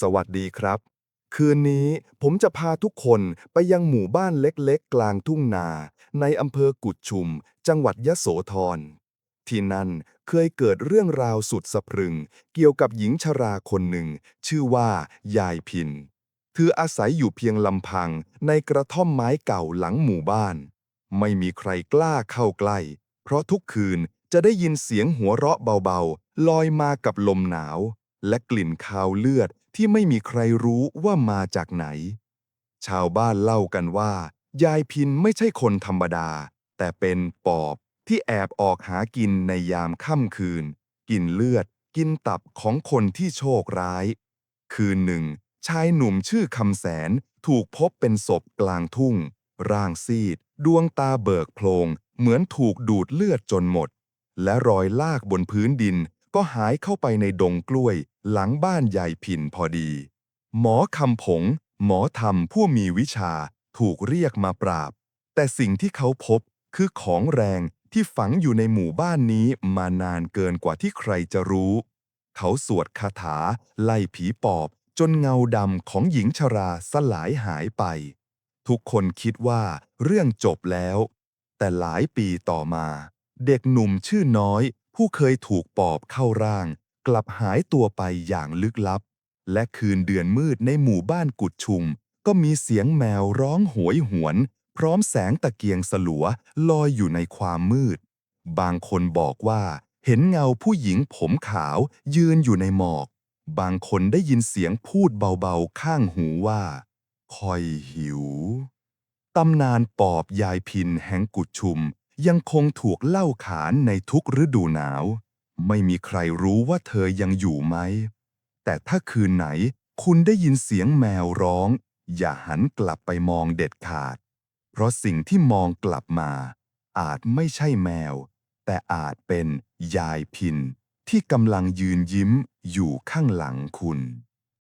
สวัสดีครับ คืนนี้ผมจะพาทุกคนไปยังหมู่บ้านเล็กๆ กลางทุ่งนา ในอำเภอกุดชุม จังหวัดยะโสธร ที่นั่นเคยเกิดเรื่องราวสุดสะพรึง เกี่ยวกับหญิงชราคนหนึ่ง ชื่อว่า ยายพินเธออาศัยอยู่เพียงลำพังในกระท่อมไม้เก่าหลังหมู่บ้าน ไม่มีใครกล้าเข้าใกล้ เพราะทุกคืนจะได้ยินเสียงหัวเราะเบาๆ ลอยมากับลมหนาว และกลิ่นคาวเลือดที่ไม่มีใครรู้ว่ามาจากไหน ชาวบ้านเล่ากันว่า ยายพินไม่ใช่คนธรรมดา แต่เป็นปอบที่แอบออกหากินในยามค่ำคืน กินเลือด กินตับของคนที่โชคร้าย คืนหนึ่ง ชายหนุ่มชื่อคำแสนถูกพบเป็นศพกลางทุ่ง ร่างซีด ดวงตาเบิกโพลง เหมือนถูกดูดเลือดจนหมด และรอยลากบนพื้นดิน ก็หายเข้าไปในดงกล้วยหลังบ้านยายพินพอดี หมอคำผง หมอธรรมผู้มีวิชาถูกเรียกมาปราบ แต่สิ่งที่เขาพบคือของแรงที่ฝังอยู่ในหมู่บ้านนี้มานานเกินกว่าที่ใครจะรู้ เขาสวดคาถา ไล่ผีปอบ จนเงาดำของหญิงชราสลายหายไป ทุกคนคิดว่าเรื่องจบแล้ว แต่หลายปีต่อมา เด็กหนุ่มชื่อน้อย ผู้เคยถูกปอบเข้าร่าง กลับหายตัวไปอย่างลึกลับ และคืนเดือนมืดในหมู่บ้านกุดชุม ก็มีเสียงแมวร้องโหวยหวน พร้อมแสงตะเกียงสลัวลอยอยู่ในความมืด บางคนบอกว่า เห็นเงาผู้หญิงผมขาวยืนอยู่ในหมอก บางคนได้ยินเสียงพูดเบาๆข้างหูว่าคอยหิว ตำนานปอบยายพินแห่งกุดชุม ยังคงถูกเล่าขานในทุกฤดูหนาว ไม่มีใครรู้ว่าเธอยังอยู่ไหม แต่ถ้าคืนไหนคุณได้ยินเสียงแมวร้อง อย่าหันกลับไปมองเด็ดขาด เพราะสิ่งที่มองกลับมา อาจไม่ใช่แมว แต่อาจเป็นยายพินที่กำลังยืนยิ้มอยู่ข้างหลังคุณ